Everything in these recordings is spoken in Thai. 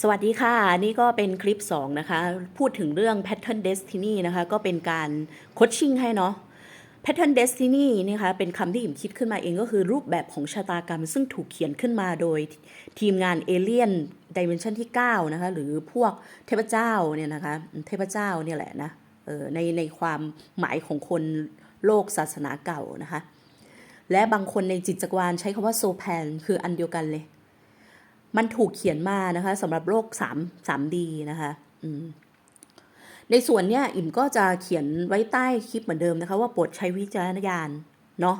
สวัสดีค่ะ นี่ก็เป็นคลิป 2 นะคะ พูดถึงเรื่อง Pattern Destiny นะคะ ก็เป็นการโคชชิ่งให้เนาะ Pattern Destiny นะคะเป็นคำที่อิ่มคิดขึ้นมาเองก็คือรูปแบบของชะตากรรม ซึ่งถูกเขียนขึ้นมาโดยทีมงานเอเลียนดิเมนชันที่ 9 นะคะ หรือพวกเทพเจ้าเนี่ยนะคะ เทพเจ้าเนี่ยแหละนะออในในความหมายของคนโลกศาสนาเก่านะคะ และบางคนในจิตจักรวาลใช้คำว่าโซแพนคืออันเดียวกันเลย มันถูกเขียนมานะคะสำหรับโลก3 3D นะคะในส่วนเนี้ยอิ่มก็จะเขียนไว้ใต้คลิปเหมือนเดิมนะคะ ว่าโปรดใช้วิจารณญาณเนาะ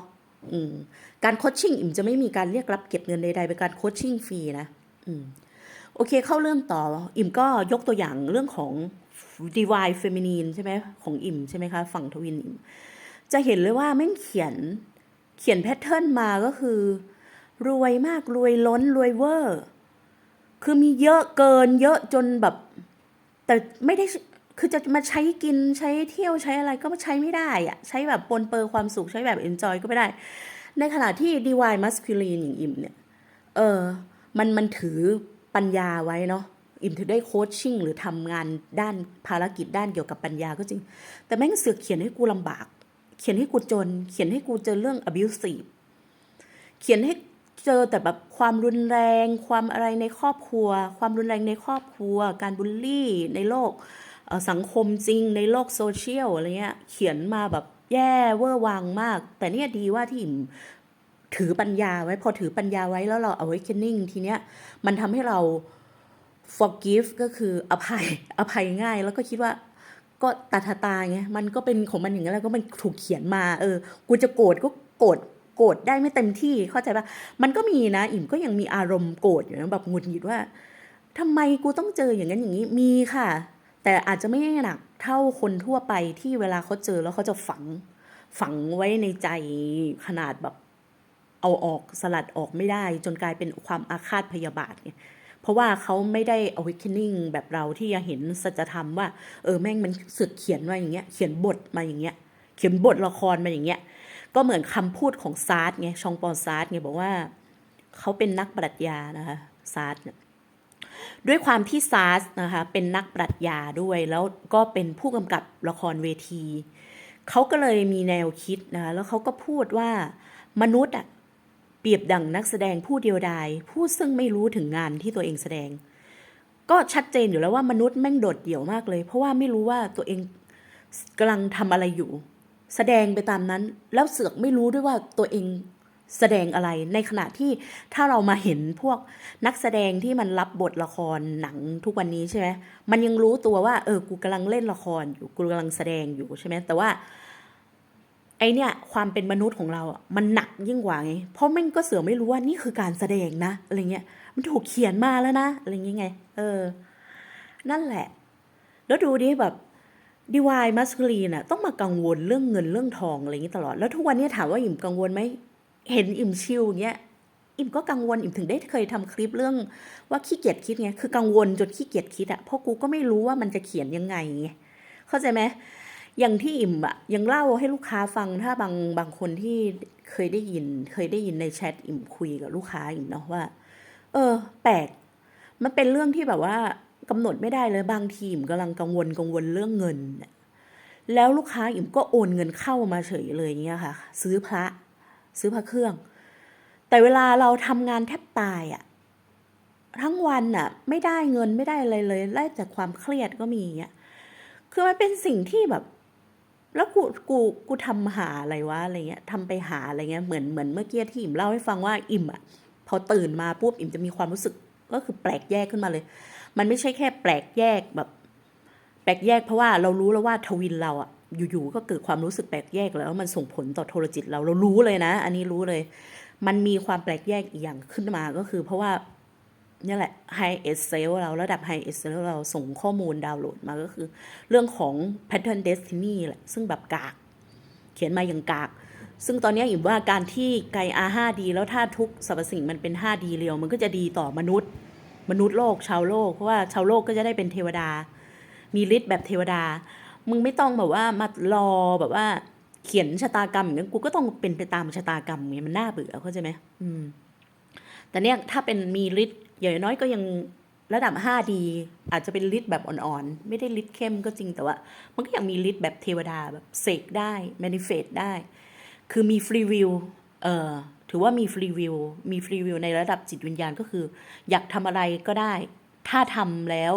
การโคชชิ่งอิ่มจะไม่มีการเรียกรับเก็บเงินใดๆเป็นการโคชชิ่งฟรีนะอโอเคเข้าเรื่องต่ออิ่มก็ยกตัวอย่างเรื่องของ divine feminine ใช่ไหมของอิ่มใช่ไหมคะฝั่งทวินอิ่มจะเห็นเลยว่าแม่งเขียนเขียนแพทเทิร์นมาก็คือ รวยมากรวยล้นรวยเวอร์ คือมีเยอะเกิน เยอะจนแบบ แต่ไม่ได้คือจะมาใช้กินใช้เที่ยวใช้อะไรก็ใช้ไม่ได้อะใช้แบบปนเปื้อความสุขใช้แบบเอนจอยก็ไม่ได้ ในขณะที่ DY masculine อย่างอิมเนี่ย เออ มันมันถือปัญญาไว้เนาะอิมถือได้โคชชิ่งหรือทำงานด้านภารกิจด้านเกี่ยวกับปัญญาก็จริง แต่แม่งเสือกเขียนให้กูลำบาก เขียนให้กูจน เขียนให้กูเจอเรื่อง abusive เขียนให้ เจอแต่แบบความรุนแรง ความอะไรในครอบครัว ความรุนแรงในครอบครัว การบูลลี่ในโลกสังคมจริงในโลกโซเชียลอะไรเงี้ยเขียนมาแบบแย่เวอร์วังมาก แต่เนี่ยดีว่าที่อิมถือปัญญาไว้พอถือปัญญาไว้แล้วเรา awakening ทีเนี้ยมันทำให้เรา forgive ก็คืออภัยอภัยง่าย แล้วก็คิดว่าก็ตาทาตาไงมันก็เป็นของมันอย่างนั้นแล้วก็มันถูกเขียนมา เออ กูจะโกรธก็โกรธ โกรธได้ไม่เต็มที่เข้าใจปะมันก็มีนะ อิ่มก็ยังมีอารมณ์โกรธอยู่นะแบบหงุดหงิดว่าทำไมกูต้องเจออย่างนั้นอย่างนี้มีค่ะ แต่อาจจะไม่หนักเท่าคนทั่วไปที่เวลาเขาเจอแล้วเขาจะฝังฝังไว้ในใจขนาดแบบเอาออกสลัดออกไม่ได้ จนกลายเป็นความอาฆาตพยาบาทไงเพราะว่าเขาไม่ได้ awakening แบบเราที่จะเห็นสัจธรรมว่า เออแม่งมันสึกเขียนมาอย่างเงี้ย เขียนบทมาอย่างเงี้ย เขียนบทละครมาอย่างเงี้ย ก็เหมือนคำพูดของซาร์ตไงชองปอนซาร์ตไงบอกว่าเขาเป็นนักปรัชญานะคะซาร์ตเนี่ยด้วยความที่ซาร์ตนะคะเป็นนักปรัชญาด้วยแล้วก็เป็นผู้กำกับละครเวที เขาก็เลยมีแนวคิดนะคะแล้วเขาก็พูดว่ามนุษย์อะเปรียบดังนักแสดงผู้เดียวดายผู้ซึ่งไม่รู้ถึงงานที่ตัวเองแสดง ก็ชัดเจนอยู่แล้วว่ามนุษย์แม่งโดดเดี่ยวมากเลย เพราะว่าไม่รู้ว่าตัวเองกำลังทำอะไรอยู่ แสดงไปตามนั้น แล้วเสือกไม่รู้ด้วยว่าตัวเองแสดงอะไร ในขณะที่ถ้าเรามาเห็นพวกนักแสดงที่มันรับบทละครหนังทุกวันนี้ใช่ไหมมันยังรู้ตัวว่า เออ กูกำลังเล่นละครอยู่ กูกำลังแสดงอยู่ใช่ไหมแต่ว่า ไอเนี่ย ความเป็นมนุษย์ของเราอะมันหนักยิ่งกว่าไง เพราะแม่งก็เสือไม่รู้ว่านี่คือการแสดงนะอะไรเงี้ย มันถูกเขียนมาแล้วนะอะไรเงี้ยไง เออ นั่นแหละ แล้วดูดิแบบ ดีวายมัสคูลีนอะต้องมากังวลเรื่องเงินเรื่องทองอะไรอย่างนี้ตลอด แล้วทุกวันนี้ถามว่าอิ่มกังวลไหมเห็นอิ่มชิลอย่างเงี้ยอิ่มก็กังวลอิ่มถึงได้เคยทำคลิปเรื่องว่าขี้เกียจคิดไงคือกังวลจนขี้เกียจคิดอะเพราะกูก็ไม่รู้ว่ามันจะเขียนยังไงไงเข้าใจไหมอย่างที่อิ่มอะยังเล่าให้ลูกค้าฟังถ้าบางบางคนที่เคยได้ยิน เคยได้ยินในแชทอิ่มคุยกับลูกค้าอิ่มเนาะว่า เออ แปลกมันเป็นเรื่องที่แบบว่า กำหนดไม่ได้เลยบางทีมกำลังกังวลกังวลเรื่องเงิน แล้วลูกค้าอิ่มก็โอนเงินเข้ามาเฉยเลยเงี้ยค่ะ ซื้อพระ ซื้อพระเครื่อง แต่เวลาเราทำงานแทบตายอะทั้งวันอะไม่ได้เงินไม่ได้อะไรเลยไล่จากความเครียดก็มีเงี้ยคือมันเป็นสิ่งที่แบบ แล้วกูกูกูทำหาอะไรวะอะไรเงี้ยทำไปหาอะไรเงี้ยเหมือนเหมือนเมื่อกี้ที่อิ่มเล่าให้ฟังว่าอิ่มอะพอตื่นมาปุ๊บอิ่มจะมีความรู้สึกก็คือแปลกแยกขึ้นมาเลย มันไม่ใช่แค่แปลกแยกแบบ แปลกแยกเพราะว่าเรารู้แล้วว่าทวินเราอะอยู่ๆก็เกิดความรู้สึกแปลกแยกแล้วมันส่งผลต่อโทรจิตเราเรารู้เลยนะ อันนี้รู้เลย มันมีความแปลกแยกอีกอย่างขึ้นมาก็คือ เพราะว่านี่แหละ high s c e l เราระดับ high s c e l เราส่งข้อมูลดาวน์โหลดมาก็คือ เรื่องของ pattern destiny แหละ ซึ่งแบบกาก เขียนมาอย่างกาก ซึ่งตอนนี้อิ่มว่าการที่ไกอา 5D แล้วถ้าทุกสรรพสิ่งมันเป็น 5D เรียวมันก็จะดีต่อมนุษย์ มนุษย์โลกชาวโลกเพราะว่าชาวโลกก็จะได้เป็นเทวดา มีฤทธิ์แบบเทวดา มึงไม่ต้องแบบว่ามารอแบบว่าเขียนชะตากรรมอย่างนั้นกูก็ต้องเป็นไปตามชะตากรรมไงมันน่าเบื่อเข้าใจไหมอืม แต่เนี่ยถ้าเป็นมีฤทธิ์อย่างน้อยก็ยังระดับ 5D อาจจะเป็นฤทธิ์แบบอ่อนๆ ไม่ได้ฤทธิ์เข้มก็จริงแต่ว่า มันก็ยังมีฤทธิ์แบบเทวดาแบบเสกได้ manifest ได้ คือมีฟรีวิวเอ่อ ถือว่ามีฟรีวิว มีฟรีวิวในระดับจิตวิญญาณก็คือ อยากทำอะไรก็ได้ ถ้าทำแล้ว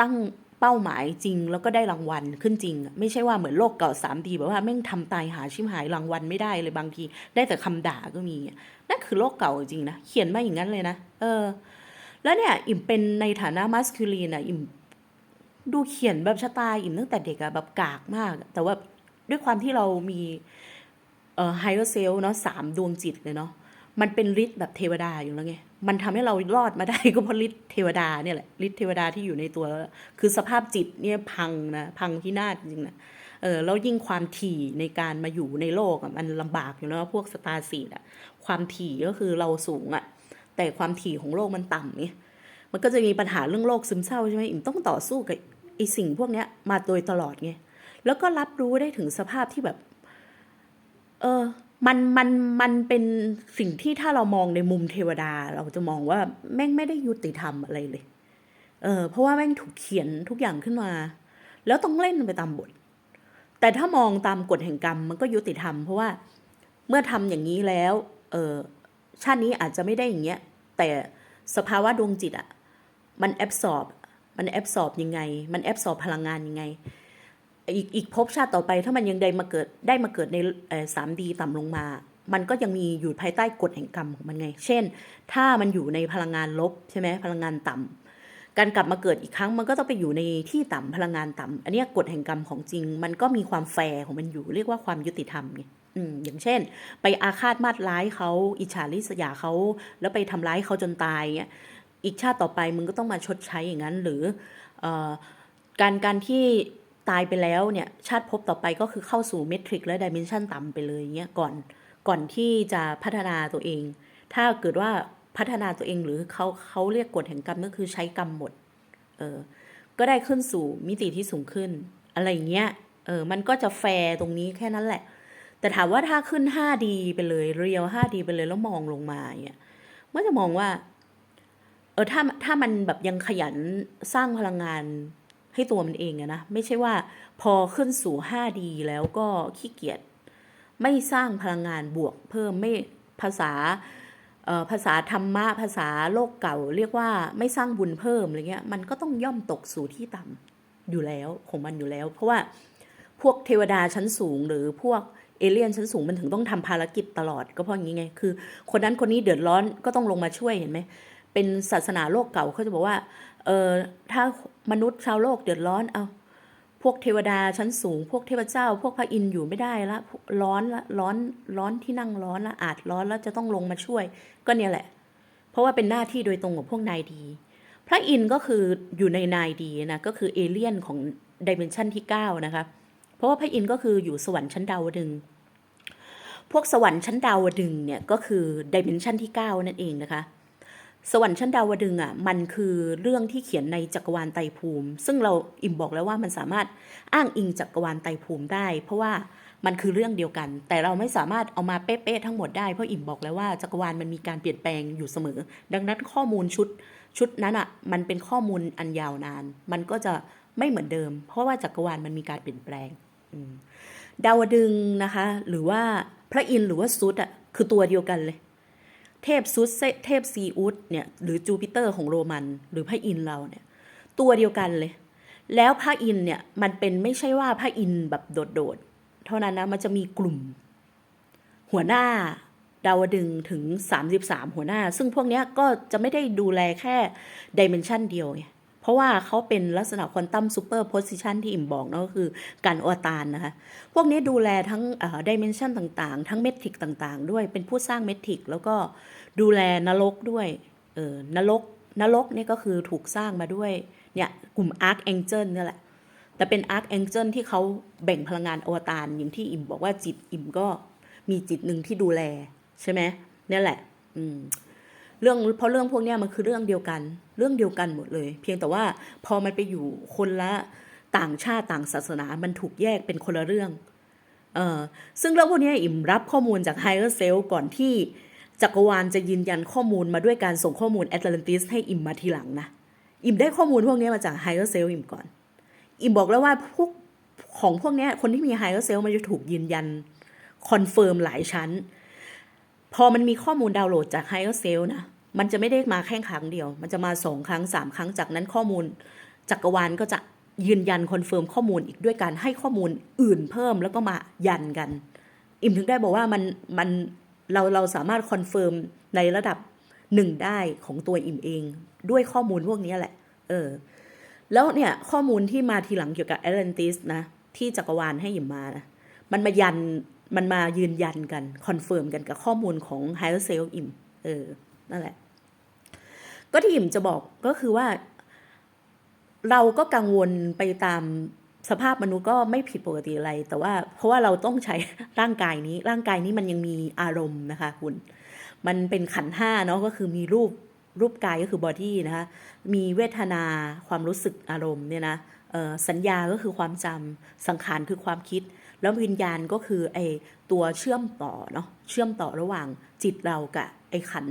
ตั้งเป้าหมายจริงแล้วก็ได้รางวัลขึ้นจริง ไม่ใช่ว่าเหมือนโลกเก่า 3D แบบว่าแม่งทำตายหาชิมหายรางวัลไม่ได้เลยบางที ได้แต่คำด่าก็มีนั่นคือโลกเก่าจริงนะเขียนมาอย่างนั้นเลยนะเออ แล้วเนี่ยอิ่มเป็นในฐานะมัสคิลีนอะอิ่มดูเขียนแบบชะตาอิ่มตั้งแต่เด็กอะแบบกากมาก แต่ว่าด้วยความที่เรามี เอ่อไฮเ r อร์เซลเนาะสามดวงจิตเลยเนาะมันเป็นฤทธิ์แบบเทวดาอยู่แล้วไง มันทำให้เรารอดมาได้ก็เพราะฤทธิ์เทวดาเนี่ยแหละฤทธิ์เทวดาที่อยู่ในตัวแล้วคือสภาพจิตเนี่ยพังนะพังพินาศจริงนะเออแล้วยิ่งความถี่ในการมาอยู่ในโลกมันลำบากอยู่แล้วพวกสตาร์ซีดอะความถี่ก็คือเราสูงอะแต่ความถี่ของโลกมันต่ำเนี่ยมันก็จะมีปัญหาเรื่องโรคซึมเศร้าใช่ไหมอิ่มต้องต่อสู้กับไอสิ่งพวกเนี้ยมาโดยตลอดไงแล้วก็รับรู้ได้ถึงสภาพที่แบบ เออ มันมันมันเป็นสิ่งที่ถ้าเรามองในมุมเทวดา เราจะมองว่าแม่งไม่ได้ยุติธรรมอะไรเลย เออ เพราะว่าแม่งถูกเขียนทุกอย่างขึ้นมา แล้วต้องเล่นไปตามบท แต่ถ้ามองตามกฎแห่งกรรมมันก็ยุติธรรม เพราะว่าเมื่อทำอย่างนี้แล้ว เออชาตินี้อาจจะไม่ได้อย่างเงี้ย แต่สภาวะดวงจิตอะมันแอบสอบ มันแอบสอบยังไง มันแอบสอบพลังงานยังไง อีกอีกภพชาติต่อไปถ้ามันยังได้มาเกิดได้มาเกิดในสามดีต่ำลงมา มันก็ยังมีอยู่ภายใต้กฎแห่งกรรมของมันไง เช่น ถ้ามันอยู่ในพลังงานลบใช่ไหมพลังงานต่ำการกลับมาเกิดอีกครั้งมันก็ต้องไปอยู่ในที่ต่ำพลังงานต่ำอันนี้กฎแห่งกรรมของจริง มันก็มีความแฟร์ของมันอยู่เรียกว่าความยุติธรรมไงอย่างเช่น ไปอาฆาตมาดร้ายเขาอิจฉาริษยาเขาแล้วไปทำร้ายเขาจนตายเงี้ยอีกชาติต่อไปมึงก็ต้องมาชดใช้อย่างนั้นหรือออการการที่ ตายไปแล้วเนี่ยชาติภพต่อไปก็คือเข้าสู่เมทริกและดิเมนชันต่ำไปเลยเงี้ยก่อนก่อนที่จะพัฒนาตัวเอง ถ้าเกิดว่าพัฒนาตัวเองหรือเขาเขาเรียกกฎแห่งกรรมก็คือใช้กรรมหมดเออก็ได้ขึ้นสู่มิติที่สูงขึ้น อะไรเงี้ยเออมันก็จะแฟร์ตรงนี้แค่นั้นแหละ แต่ถามว่าถ้าขึ้น 5D ไปเลยเรียว 5D ไปเลยแล้วมองลงมาเนี่ยมันจะมองว่าเออถ้าถ้ามันแบบยังขยันสร้างพลังงาน ให้ตัวมันเองอะนะ ไม่ใช่ว่าพอขึ้นสู่ 5D แล้วก็ขี้เกียจไม่สร้างพลังงานบวกเพิ่มไม่ภาษาภาษาธรรมะภาษาโลกเก่า เรียกว่าไม่สร้างบุญเพิ่มอะไรเงี้ยมันก็ต้องย่อมตกสู่ที่ต่ำอยู่แล้วของมันอยู่แล้ว เพราะว่าพวกเทวดาชั้นสูงหรือพวกเอเลี่ยนชั้นสูงมันถึงต้องทำภารกิจตลอดก็เพราะอย่างนี้ไงคือ คนนั้นคนนี้เดือดร้อนก็ต้องลงมาช่วยเห็นไหมเป็นศาสนาโลกเก่าเขาจะบอกว่า เออถ้ามนุษย์ชาวโลกเดือดร้อนเอาพวกเทวดาชั้นสูง พวกเทพเจ้า พวกพระอินทร์อยู่ไม่ได้ละร้อนละร้อนร้อนที่นั่งร้อนละอาจร้อนแล้วจะต้องลงมาช่วย ก็เนี่ยแหละ เพราะว่าเป็นหน้าที่โดยตรงของพวกนายดี พระอินทร์ก็คืออยู่ในนายดีนะก็คือเอเลี่ยนของดิเมนชันที่9นะคะเพราะว่าพระอินทร์ก็คืออยู่สวรรค์ชั้นดาวดึงพวกสวรรค์ชั้นดาวดึงเนี่ยก็คือดิเมนชันที่ 9 นั่นเองนะคะ สวรรค์ชั้นดาวดึงอะมันคือเรื่องที่เขียนในจักรวาลไตภูมิ ซึ่งเราอิ่มบอกแล้วว่ามันสามารถอ้างอิงจักรวาลไตภูมิได้ เพราะว่ามันคือเรื่องเดียวกัน แต่เราไม่สามารถเอามาเป๊ะๆทั้งหมดได้เพราะอิ่มบอกแล้วว่าจักรวาลมันมีการเปลี่ยนแปลงอยู่เสมอ ดังนั้นข้อมูลชุดชุดนั้นอะมันเป็นข้อมูลอันยาวนาน มันก็จะไม่เหมือนเดิม เพราะว่าจักรวาลมันมีการเปลี่ยนแปลงดาวดึงนะคะ หรือว่าพระอินทร์หรือว่าซุดอะคือตัวเดียวกันเลย เทพซุสเทพซีอุสเนี่ยหรือจูปิเตอร์ของโรมัน หรือพระอินเราเนี่ยตัวเดียวกันเลย แล้วพระอินเนี่ยมันเป็นไม่ใช่ว่าพระอินแบบโดดๆ เท่านั้นนะมันจะมีกลุ่ม หัวหน้าดาวดึงถึง 33 หัวหน้า ซึ่งพวกเนี้ยก็จะไม่ได้ดูแลแค่ดิเมนชันเดียวไง เพราะว่าเขาเป็นลักษณะควอนตัมซูเปอร์โพซิชันที่อิ่มบอกนะก็คือการอวตารนะคะ พวกนี้ดูแลทั้งดิเมนชันต่างๆ ทั้งเมทริกต่างๆ ด้วยเป็นผู้สร้างเมทริกแล้วก็ดูแลนรกด้วยเออนรกนรกนี่ก็คือถูกสร้างมาด้วยเนี่ยกลุ่มอาร์คแองเจิลนี่แหละแต่เป็นอาร์คแองเจิลที่เขาแบ่งพลังงานอวตารอย่างที่อิ่มบอกว่าจิตอิ่มก็มีจิตหนึ่งที่ดูแลใช่ไหมนี่แหละ อืม เรื่องเพราะเรื่องพวกนี้มันคือเรื่องเดียวกัน เรื่องเดียวกันหมดเลย เพียงแต่ว่าพอมันไปอยู่คนละต่างชาติต่างศาสนา มันถูกแยกเป็นคนละเรื่องเออซึ่งเรื่องพวกนี้อิ่มรับข้อมูลจากไฮเออร์เซลก่อนที่จักรวาลจะยืนยันข้อมูลมาด้วยการส่งข้อมูลแอตแลนติสให้อิมมาทีหลังนะอิมได้ข้อมูลพวกนี้มาจากไฮเออร์เซลอิมก่อน อิมบอกแล้วว่าพวกของพวกนี้คนที่มีไฮเออร์เซลมันจะถูกยืนยันคอนเฟิร์มหลายชั้น พอมันมีข้อมูลดาวน์โหลดจากไฮเออร์เซลนะ มันจะไม่ได้มาแค่ครั้งเดียว มันจะมาสองครั้งสามครั้งจากนั้นข้อมูลจักรวาลก็จะยืนยันคอนเฟิร์มข้อมูลอีกด้วยการให้ข้อมูลอื่นเพิ่มแล้วก็มายันกัน อิมถึงได้บอกว่ามันมันเราเราสามารถคอนเฟิร์มในระดับหนึ่งได้ของตัวอิมเอง ด้วยข้อมูลพวกนี้แหละ เออ แล้วเนี่ยข้อมูลที่มาทีหลังเกี่ยวกับแอตแลนติสนะ ที่จักรวาลให้อิมมานะมันมายันมันมายืนยันกัน คอนเฟิร์มกันกับข้อมูลของไฮเ e อร์เซลอิมเออ นั่นแหละ ก็ที่อิมจะบอกก็คือว่า เราก็กังวลไปตามสภาพมนุษย์ก็ไม่ผิดปกติอะไร แต่ว่าเพราะว่าเราต้องใช้ร่างกายนี้ ร่างกายนี้มันยังมีอารมณ์นะคะ คุณ มันเป็นขันห้าเนาะก็คือมีรูปรูปกายก็คือบอดี้นะคะ มีเวทนาความรู้สึกอารมณ์เนี่ยนะสัญญาก็คือความจำสังขารคือความคิด แล้ววิญญาณก็คือไอตัวเชื่อมต่อเนาะเชื่อมต่อระหว่างจิตเรากับไอขัน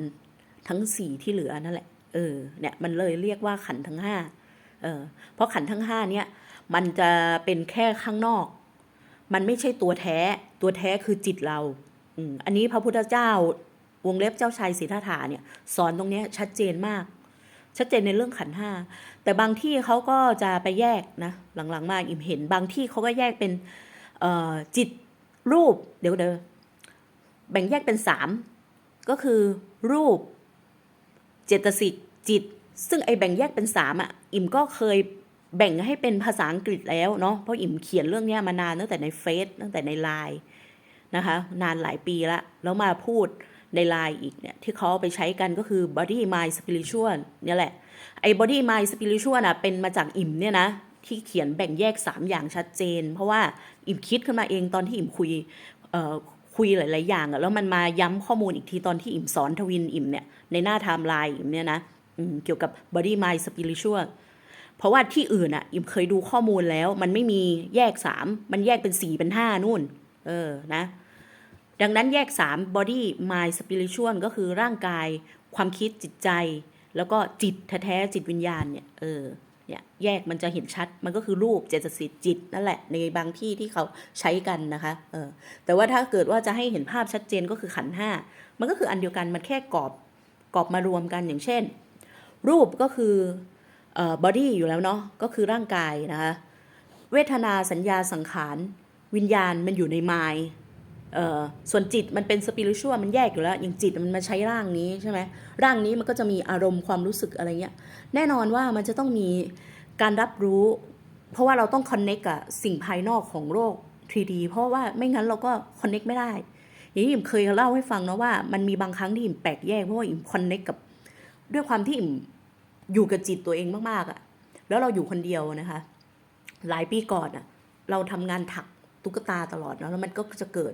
ทั้งสี่ที่เหลือนั่นแหละ เออเนี่ยมันเลยเรียกว่าขันทั้งห้าเออเพราะขันทั้งห้าเนี่ยมันจะเป็นแค่ข้างนอก มันไม่ใช่ตัวแท้ตัวแท้คือจิตเราอืมอันนี้พระพุทธเจ้าวงเล็บเจ้าชายสิทธัตถะเนี่ยสอนตรงนี้ชัดเจนมาก ชัดเจนในเรื่องขันห้าแต่บางที่เขาก็จะไปแยกนะหลังๆมาอิมเห็นบางที่เขาก็แยกเป็นจิตรูปเดี๋ยวเดี๋ยวแบ่งแยกเป็นสามก็คือรูป เจตสิกจิต ซึ่งไอแบ่งแยกเป็นสามอะอิมก็เคยแบ่งให้เป็นภาษาอังกฤษแล้วเนาะเพราะอิมเขียนเรื่องนี้มานานตั้งแต่ในเฟซตั้งแต่ในไลน์นะคะนานหลายปีละแล้วมาพูดในไลน์อีกเนี่ยที่เขาไปใช้กันก็คือ body mind spiritual เนี่ยแหละไอ้ body mind spiritual น่ะเป็นมาจากอิมเนี่ยนะที่เขียนแบ่งแยก 3 อย่างชัดเจน เพราะว่าอิมคิดขึ้นมาเองตอนที่อิมคุยคุยหลาย ๆ อย่างแล้วมันมาย้ำข้อมูลอีกทีตอนที่อิมสอนทวินอิมเนี่ย ในหน้าไทม์ไลน์เนี่ยนะเกี่ยวกับ body mind spiritual เพราะว่าที่อื่นอะอิมเคยดูข้อมูลแล้ว มันไม่มีแยกสามมันแยกเป็นสี่เป็นห้านู่น เออนะ ดังนั้นแยก3 body mind spiritual ก็คือร่างกาย ความคิดจิตใจ แล้วก็จิตแท้จิตวิญญาณเนี่ยเออเนี่ยแยกมันจะเห็นชัดมันก็คือรูปเจตสิกจิตนั่นแหละ ในบางที่ที่เขาใช้กันนะคะเออแต่ว่าถ้าเกิดว่าจะให้เห็นภาพชัดเจนก็คือขันห้ามันก็คืออันเดียวกันมันแค่กรอบ กรอบมารวมกันอย่างเช่น รูปก็คือเอ่อ body อยู่แล้วเนาะก็คือร่างกายนะคะเวทนาสัญญาสังขาร วิญญาณมันอยู่ใน mind เอ่อส่วนจิตมันเป็นสปิริชัวมันแยกอยู่แล้ว อย่างจิตมันมาใช้ร่างนี้ใช่ไหมร่างนี้มันก็จะมีอารมณ์ความรู้สึกอะไรเงี้ยแน่นอนว่ามันจะต้องมีการรับรู้ เพราะว่าเราต้องคอนเน็กกับสิ่งภายนอกของโลก 3D เพราะว่าไม่งั้นเราก็คอนเน็กไม่ได้ อย่างที่อิมเคยเล่าให้ฟังนะว่ามันมีบางครั้งที่อิ่มแปลกแยกเพราะว่าอิ่มคอนเน็กกับ ด้วยความที่อิ่มอยู่กับจิตตัวเองมากๆอะ่ะ แล้วเราอยู่คนเดียวนะคะ หลายปีก่อนอะ่ะ เราทำงานถักตุ๊กตาตลอดเนอะแล้วมันก็จะเกิด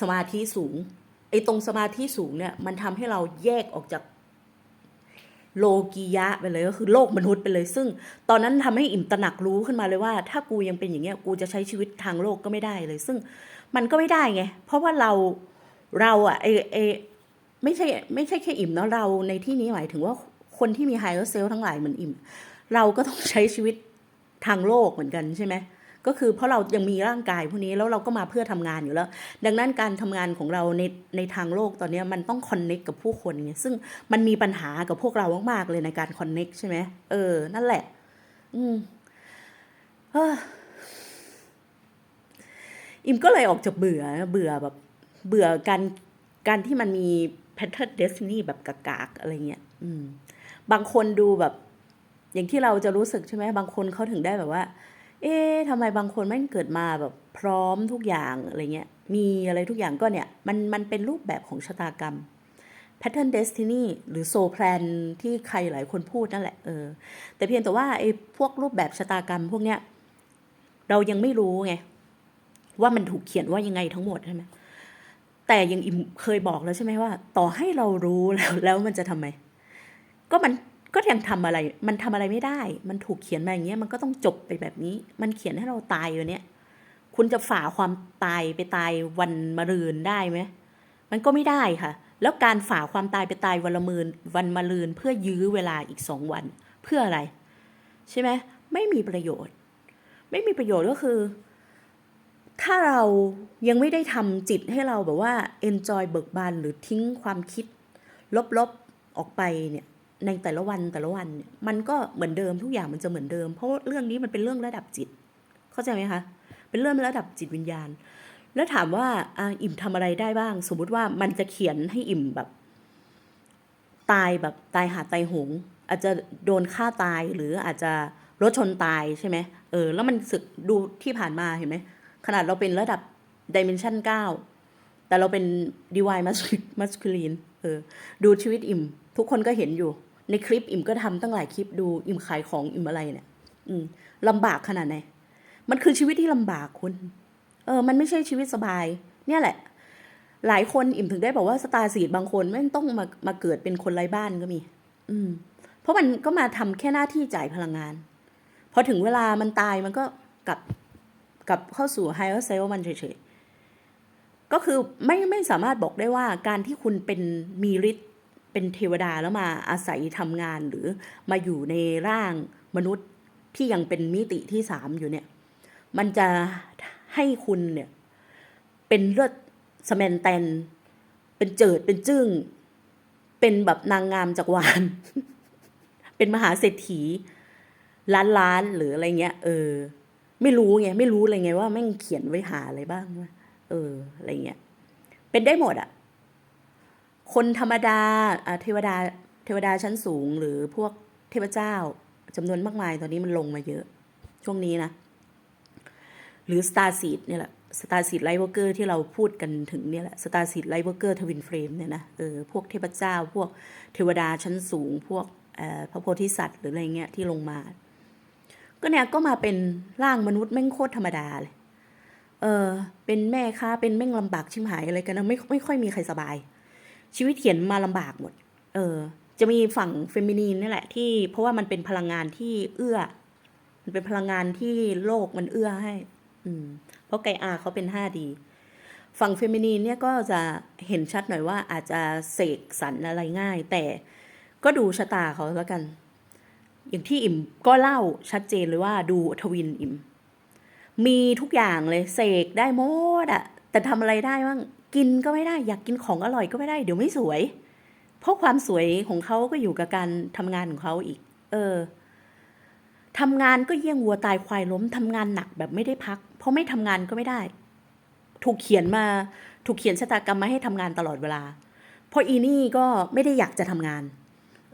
สมาธิสูงไอ้ตรงสมาธิสูงเนี่ย มันทำให้เราแยกออกจากโลกียะไปเลยก็คือโลกมนุษย์ไปเลย ซึ่งตอนนั้นทำให้อิ่มตระหนักรู้ขึ้นมาเลยว่า ถ้ากูยังเป็นอย่างเงี้ยกูจะใช้ชีวิตทางโลกก็ไม่ได้เลย ซึ่ง มันก็ไม่ได้ไง เพราะว่าเราเราอะไอไอไม่ใช่ไม่ใช่แค่อิ่มเนาะเราในที่นี้หมายถึงว่าคนที่มีไฮเออร์เซลทั้งหลายเหมือนอิ่ม เราก็ต้องใช้ชีวิตทางโลกเหมือนกันใช่ไหมก็คือเพราะเรายังมีร่างกายพวกนี้แล้วเราก็มาเพื่อทำงานอยู่แล้ว ดังนั้นการทำงานของเราในในทางโลกตอนนี้มันต้องคอนเน็กกับผู้คนไงซึ่งมันมีปัญหากับพวกเรามากๆเลยในการคอนเน็กใช่ไหมเออ นั่นแหละ อืมเออ อิมก็เลยออกจากเบื่อเบื่อแบบเบื่อการการที่มันมีแพทเทิร์นเดสตินีแบบกากๆอะไรเงี้ยอืม บางคนดูแบบ อย่างที่เราจะรู้สึกใช่ไหมบางคนเขาถึงได้แบบว่า เอ๊ะทำไมบางคนแม่งเกิดมาแบบพร้อมทุกอย่างอะไรเงี้ย มีอะไรทุกอย่างก็เนี่ย มันมันเป็นรูปแบบของชะตากรรม Pattern Destiny หรือ Soul Plan ที่ใครหลายคนพูดนั่นแหละเออแต่เพียงแต่ว่าไอ้พวกรูปแบบชะตากรรมพวกเนี้ย เรายังไม่รู้ไง ว่ามันถูกเขียนว่ายังไงทั้งหมดใช่ไหมแต่ยังอิมเคยบอกแล้วใช่ไหมว่า ต่อให้เรารู้แล้วแล้วมันจะทำไม ก็มันก็ยังทำอะไร มันทำอะไรไม่ได้ มันถูกเขียนมาอย่างเงี้ยมันก็ต้องจบไปแบบนี้ มันเขียนให้เราตายอยู่เนี่ยคุณจะฝ่าความตายไปตายวันมะรืนได้ไหมมันก็ไม่ได้ค่ะ แล้วการฝ่าความตายไปตายวันละมืนวันมาลืนเพื่อยื้อเวลาอีกสองวัน เพื่ออะไร ใช่ไหมไม่มีประโยชน์ ไม่มีประโยชน์ก็คือ ถ้าเรายังไม่ได้ทำจิตให้เราแบบว่า enjoy เบิกบานหรือทิ้งความคิด ลบๆออกไปเนี่ยในแต่ละวันแต่ละวันเนี่ยมันก็เหมือนเดิมทุกอย่างมันจะเหมือนเดิม เพราะเรื่องนี้มันเป็นเรื่องระดับจิต เข้าใจไหมคะ เป็นเรื่องระดับจิตวิญญาณ แล้วถามว่าออิ่มทำอะไรได้บ้าง สมมุติว่ามันจะเขียนให้อิ่มแบบ ตายแบบตายหาตายหง อาจจะโดนฆ่าตายหรืออาจจะรถชนตายใช่ไหมเออ แล้วมันสึกดูที่ผ่านมาเห็นไหม ขนาดเราเป็นระดับดิเมนชันเก้าแต่เราเป็นดีวายมัสคูลีนเออดูชีวิตอิ่ม ทุกคนก็เห็นอยู่ ในคลิปอิ่มก็ทำตั้งหลายคลิปดูอิ่มขายของอิ่มอะไรเนี่ยอืมลำบากขนาดไหน มันคือชีวิตที่ลำบากคุณ เออ มันไม่ใช่ชีวิตสบาย เนี่ยแหละ หลายคนอิ่มถึงได้บอกว่าสตาร์ซีดบางคนแม่ต้องมามาเกิดเป็นคนไร้บ้านก็มี อืม เพราะมันก็มาทำแค่หน้าที่จ่ายพลังงาน พอถึงเวลามันตายมันก็กลับ กับเข้าสู่ higher self มันเฉยๆ ก็คือไม่ไม่สามารถบอกได้ว่าการที่คุณเป็นมีฤทธิ์เป็นเทวดาแล้วมาอาศัยทำงานหรือมาอยู่ในร่างมนุษย์ที่ยังเป็นมิติที่สามอยู่เนี่ย มันจะให้คุณเนี่ยเป็นเลือดสแมนแตน เป็นเจิดเป็นจึ้ง เป็นแบบนางงามจักรวาล เป็นมหาเศรษฐีล้านล้านหรืออะไรเงี้ย เออ ไม่รู้ไงไม่รู้เลยไงว่าแม่งเขียนไว้หาอะไรบ้างวะเอออะไรเงี้ยเป็นได้หมดอะคนธรรมดาเทวดาเทวดาชั้นสูงหรือพวกเทพเจ้าจำนวนมากมายตอนนี้มันลงมาเยอะ ช่วงนี้นะ หรือ Star Seed เนี่ยแหละ Star Seed Light Worker ที่เราพูดกันถึงเนี่ยแหละ Star Seed Light Worker Twin Flame เนี่ยนะเออพวกเทพเจ้า พวกเทวดาชั้นสูง พวกพระโพธิสัตว์หรืออะไรเงี้ยที่ลงมา ก็เนี่ยก็มาเป็นร่างมนุษย์แม่งโคตรธรรมดาเลย เออ เป็นแม่ค้าเป็นแม่งลำบากชิมหายอะไรกันนะไม่ไม่ค่อยมีใครสบาย ชีวิตเขียนมาลำบากหมด เออ จะมีฝั่งเฟมินีนนี่แหละที่ เพราะว่ามันเป็นพลังงานที่เอื้อ มันเป็นพลังงานที่โลกมันเอื้อให้ อืม เพราะไกอาเขาเป็น 5D ฝั่งเฟมินีนเนี่ยก็จะเห็นชัดหน่อยว่าอาจจะเสกสรรอะไรง่าย แต่ก็ดูชะตาเขาแล้วกัน อย่างที่อิ่มก็เล่าชัดเจนเลยว่าดูทวินอิ่ม มีทุกอย่างเลยเสกได้หมดอะแต่ทำอะไรได้บ้างกินก็ไม่ได้อยากกินของอร่อยก็ไม่ได้เดี๋ยวไม่สวย เพราะความสวยของเขาก็อยู่กับการทำงานของเขาอีก เออทำงานก็เยี่ยงวัวตายควายล้มทำงานหนักแบบไม่ได้พัก เพราะไม่ทำงานก็ไม่ได้ ถูกเขียนมาถูกเขียนชะตากรรมมาให้ทำงานตลอดเวลา เพราะอีนี่ก็ไม่ได้อยากจะทำงาน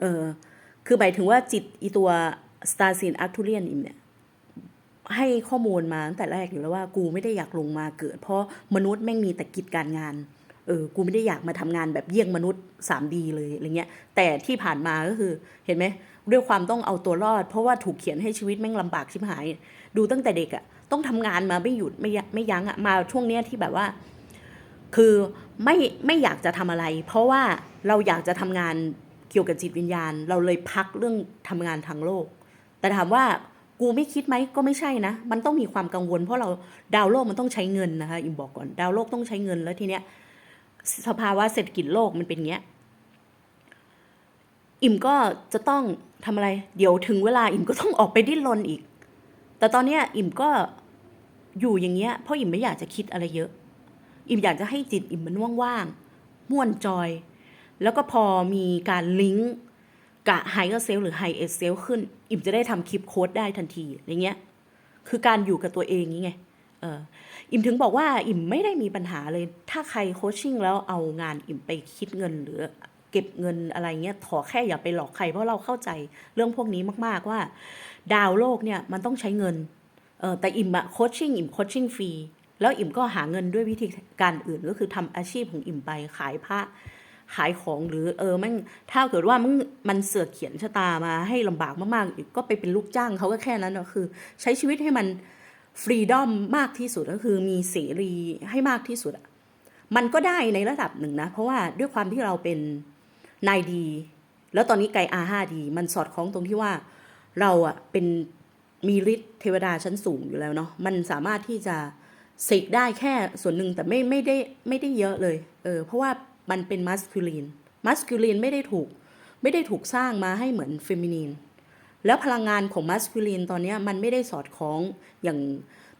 เออ คือหมายถึงว่าจิตอีตัว Star s e e n Arcturian อิมเนี่ยให้ข้อมูลมาตั้งแต่แรกอยู่แล้วว่ากูไม่ได้อยากลงมาเกิด เพราะมนุษย์แม่งมีแต่กิจการงานเออกูไม่ได้อยากมาทำงานแบบเยี่ยงมนุษย์ 3D เลยอะไรเงี้ยแต่ที่ผ่านมาก็คือเห็นไหมด้วยความต้องเอาตัวรอด เพราะว่าถูกเขียนให้ชีวิตแม่งลำบากชิบหาย ดูตั้งแต่เด็กอะต้องทำงานมาไม่หยุดไม่ยไม่ยั้งอะมาช่วงเนี้ยที่แบบว่า คือไม่ไม่อยากจะทำอะไร เพราะว่าเราอยากจะทำงาน เกี่ยวกับจิตวิญญาณ เราเลยพักเรื่องทำงานทางโลก แต่ถามว่ากูไม่คิดไหมก็ไม่ใช่นะ มันต้องมีความกังวล เพราะเราดาวโลกมันต้องใช้เงินนะคะอิมบอกก่อนดาวโลกต้องใช้เงินแล้วทีเนี้ยสภาวะเศรษฐกิจโลกมันเป็นเงี้ยอิ่มก็จะต้องทำอะไร เดี๋ยวถึงเวลาอิ่มก็ต้องออกไปดิ้นรนอีก แต่ตอนเนี้ยอิ่มก็อยู่อย่างเงี้ยเพราะอิ่มไม่อยากจะคิดอะไรเยอะ อิ่มอยากจะให้จิตอิ่มมันว่างๆม่วนจอย แล้วก็พอมีการลิงก์กับไฮเออร์เซลหรือไฮเอสเซลขึ้น อิ่มจะได้ทำคลิปโค้ดได้ทันทีอะไรเงี้ยคือการอยู่กับตัวเองนี่ไงเอออิ่มถึงบอกว่าอิ่มไม่ได้มีปัญหาเลย ถ้าใครโคชชิ่งแล้วเอางานอิ่มไปคิดเงินหรือเก็บเงินอะไรเงี้ยขอแค่อย่าไปหลอกใครเพราะเราเข้าใจเรื่องพวกนี้มาก ๆ ว่า ดาวโลกเนี่ยมันต้องใช้เงินเออแต่อิ่มอะโคชชิ่งอิ่มโคชชิ่งฟรีแล้วอิ่มก็หาเงินด้วยวิธีการอื่นก็คือทำอาชีพของอิ่มไปขายผ้า ขายของหรือเออมันถ้าเกิดว่ามันมันเสือกเขียนชะตามาให้ลำบากมากๆอีกก็ไปเป็นลูกจ้างเขาก็แค่นั้นก็คือ ใช้ชีวิตให้มันฟรีดอมมากที่สุดก็คือมีเสรีให้มากที่สุดมันก็ได้ในระดับหนึ่งนะ เพราะว่าด้วยความที่เราเป็นนายดี แล้วตอนนี้ไกอาห้าดี มันสอดคล้องตรงที่ว่าเราอะเป็นมีฤทธิ์เทวดาชั้นสูงอยู่แล้วเนาะมันสามารถที่จะเสกได้แค่ส่วนหนึ่งแต่ไม่ไม่ได้ไม่ได้เยอะเลยเออเพราะว่า มันเป็นมัสคูลีน มัสคูลีนไม่ได้ถูก ไม่ได้ถูกสร้างมาให้เหมือนเฟมินีน แล้วพลังงานของมัสคูลีนตอนนี้มันไม่ได้สอดคล้องอย่าง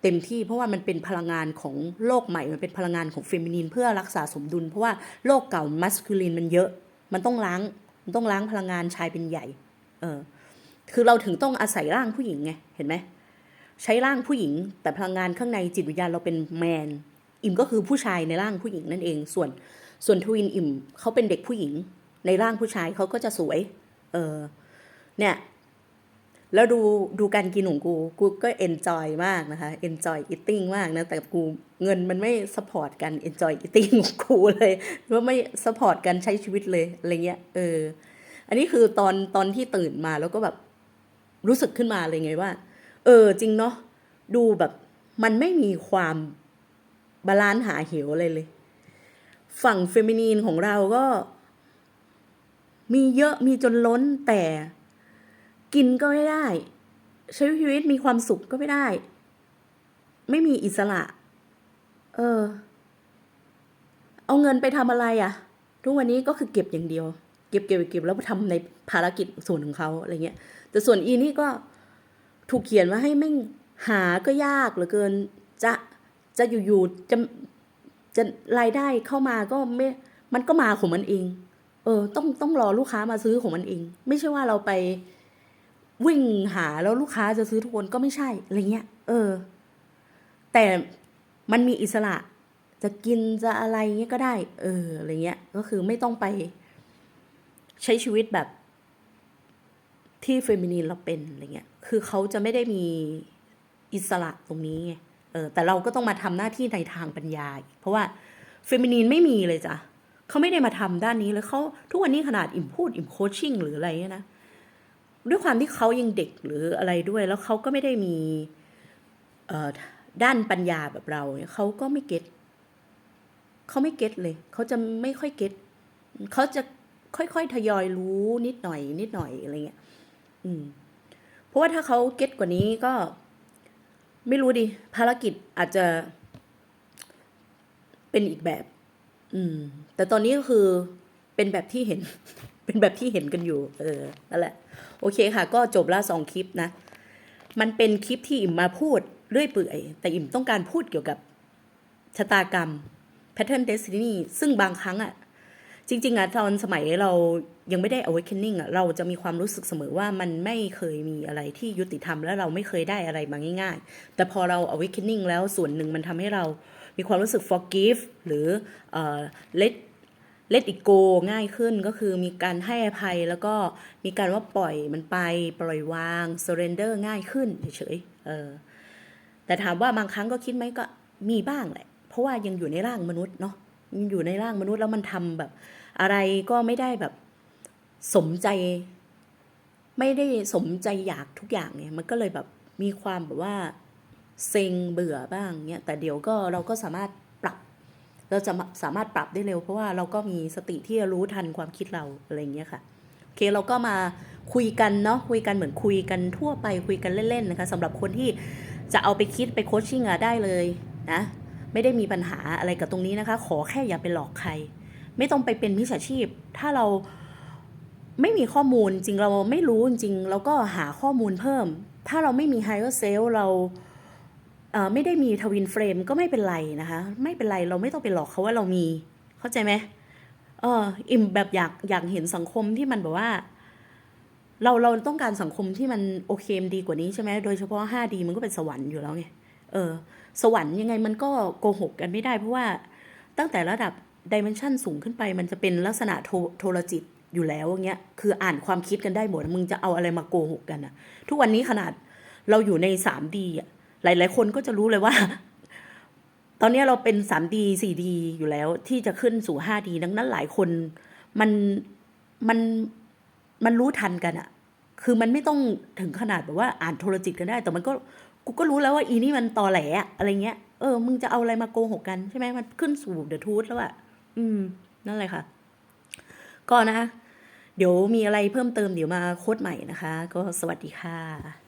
เต็มที่เพราะว่ามันเป็นพลังงานของโลกใหม่ มันเป็นพลังงานของเฟมินีนเพื่อรักษาสมดุล เพราะว่าโลกเก่ามัสคูลีนมันเยอะ มันต้องล้าง มันต้องล้างพลังงานชายเป็นใหญ่ เออ คือเราถึงต้องอาศัยร่างผู้หญิงไง เห็นไหม ใช้ร่างผู้หญิง แต่พลังงานข้างในจิตวิญญาณเราเป็นแมน อิมก็คือผู้ชายในร่างผู้หญิงนั่นเอง ส่วน ส่วนทวินอิ่มเขาเป็นเด็กผู้หญิง ในร่างผู้ชายเขาก็จะสวย เออ เนี่ย แล้วดูดูการกินของกู กูก็เอนจอยมากนะคะเอนจอยอิตติ้งมากนะ แต่กูเงินมันไม่สปอร์ตกันเอนจอยอิตติ้งของกูเลยว่าไม่สปอร์ตกันใช้ชีวิตเลยอะไรเงี้ย เออ อันนี้คือตอนตอนที่ตื่นมาแล้วก็แบบรู้สึกขึ้นมาเลยไงว่า เออ จริงเนาะ ดูแบบมันไม่มีความบาลานซ์หาเหวอะไรเลย ฝั่งเฟมินีนของเราก็ มีเยอะมีจนล้นแต่ กินก็ไม่ได้ ใช้ชีวิตมีความสุขก็ไม่ได้ ไม่มีอิสระ เออ เอาเงินไปทำอะไรอะ่ะ ทุกวันนี้ก็คือเก็บอย่างเดียว เก็บเก็บเก็บแล้วทำในภารกิจส่วนของเขาอะไรเงี้ย แต่ส่วนอีนี่ก็ถูกเขียนมาให้ไม่หาก็ยากเหลือเกิน จะจะอยู่ๆจะ จะรายได้เข้ามาก็ไม่มันก็มาของมันเอง เออ ต้องต้องรอลูกค้ามาซื้อของมันเอง ไม่ใช่ว่าเราไปวิ่งหาแล้วลูกค้าจะซื้อทุกคนก็ไม่ใช่อะไรเงี้ย เออ แต่มันมีอิสระจะกินจะอะไรเงี้ยก็ได้ เอออะไรเงี้ย ก็คือไม่ต้องไป ใช้ชีวิตแบบ ที่เฟมินีนเราเป็นอะไรเงี้ย คือเขาจะไม่ได้มีอิสระตรงนี้ไง เออแต่เราก็ต้องมาทำหน้าที่ในทางปัญญา เพราะว่าเฟมินีนไม่มีเลยจ้ะเขาไม่ได้มาทำด้านนี้เลยเขาทุกวันนี้ขนาดอิ่มพูดอิ่มโคชชิ่งหรืออะไรเนี่ยนะด้วยความที่เขายังเด็กหรืออะไรด้วย แล้วเขาก็ไม่ได้มีเออด้านปัญญาแบบเราเนี่ยเขาก็ไม่เก็ตเขาไม่เก็ตเลย เขาจะไม่ค่อยเก็ตเขาจะค่อยๆทยอยรู้นิดหน่อย นิดหน่อยอะไรเงี้ย อืม เพราะว่าถ้าเขาเก็ตกว่านี้ก็ ไม่รู้ดิภารกิจอาจจะ เป็นอีกแบบ อืม แต่ตอนนี้ก็คือเป็นแบบที่เห็น เป็นแบบที่เห็นกันอยู่ เออนั่นแหละ โอเคค่ะ ก็จบละสองคลิปนะ มันเป็นคลิปที่อิ่มมาพูดเรื่อยเปื่อย แต่อิ่มต้องการพูดเกี่ยวกับชะตากรรม pattern destiny ซึ่งบางครั้งอะ จริง ๆอะตอนสมัยเรายังไม่ได้ awakening อะเราจะมีความรู้สึกเสมอว่ามันไม่เคยมีอะไรที่ยุติธรรมและเราไม่เคยได้อะไรมาง่าย ๆ แต่พอเรา awakening แล้วส่วนหนึ่งมันทำให้เรามีความรู้สึก forgive หรือเอ่อ let let it go ง่ายขึ้นก็คือมีการให้อภัยแล้วก็มีการว่าปล่อยมันไปปล่อยวาง surrender ง่ายขึ้นเฉยๆเออแต่ถามว่าบางครั้งก็คิดไหมก็มีบ้างแหละ เพราะว่ายังอยู่ในร่างมนุษย์เนาะ อยู่ในร่างมนุษย์แล้วมันทำแบบ อะไรก็ไม่ได้แบบสมใจ ไม่ได้สมใจอยากทุกอย่างเนี่ย มันก็เลยแบบมีความแบบว่าเซ็งเบื่อบ้างเนี่ยแต่เดี๋ยวก็เราก็สามารถปรับ เราจะสามารถปรับได้เร็ว เพราะว่าเราก็มีสติที่จะรู้ทันความคิดเราอะไรอย่างเงี้ยค่ะโอเคเราก็มาคุยกันเนาะคุยกันเหมือนคุยกันทั่วไปคุยกันเล่นๆนะคะสำหรับคนที่จะเอาไปคิดไปโคชชิ่งอะได้เลยนะ ไม่ได้มีปัญหาอะไรกับตรงนี้นะคะ ขอแค่อย่าไปหลอกใคร ไม่ต้องไปเป็นมิจฉาชีพ ถ้าเราไม่มีข้อมูลจริงเราไม่รู้จริงเราก็หาข้อมูลเพิ่ม ถ้าเราไม่มี higher self เราไม่ได้มีทวินเฟรมก็ไม่เป็นไรนะคะ ไม่เป็นไรเราไม่ต้องไปหลอกเขาว่าเรามี เข้าใจไหมเอออิ่มแบบอยากอยากเห็นสังคมที่มันแบบว่า เราเราต้องการสังคมที่มันโอเคมดีกว่านี้ใช่ไหมโดยเฉพาะ 5D มันก็เป็นสวรรค์อยู่แล้วไง เออสวรรค์ยังไงมันก็โกหกกันไม่ได้ เพราะว่าตั้งแต่ระดับดิเมนชันสูงขึ้นไปมันจะเป็นลักษณะโทรจิตอยู่แล้วอย่างเงี้ยคืออ่านความคิดกันได้หมดมึงจะเอาอะไรมาโกหกกันอะทุกวันนี้ขนาดเราอยู่ใน 3D อะหลาย ๆ คนก็จะรู้เลยว่า ตอนนี้เราเป็น 3D 4D อยู่แล้วที่จะขึ้นสู่ 5D ดังนั้นหลายคนมันมันมันรู้ทันกันอะคือมันไม่ต้องถึงขนาดแบบว่าอ่านโทรจิตกันได้ แต่มันก็ กูก็รู้แล้วว่าอีนี่มันตอแหลอะอะไรเงี้ย เออ มึงจะเอาอะไรมาโกหกกันใช่ไหมมันขึ้นสู่เดอะทูธแล้วอะอืม นั่นเลยค่ะ ก็นะเดี๋ยวมีอะไรเพิ่มเติมเดี๋ยวมาโค้ดใหม่นะคะ ก็สวัสดีค่ะ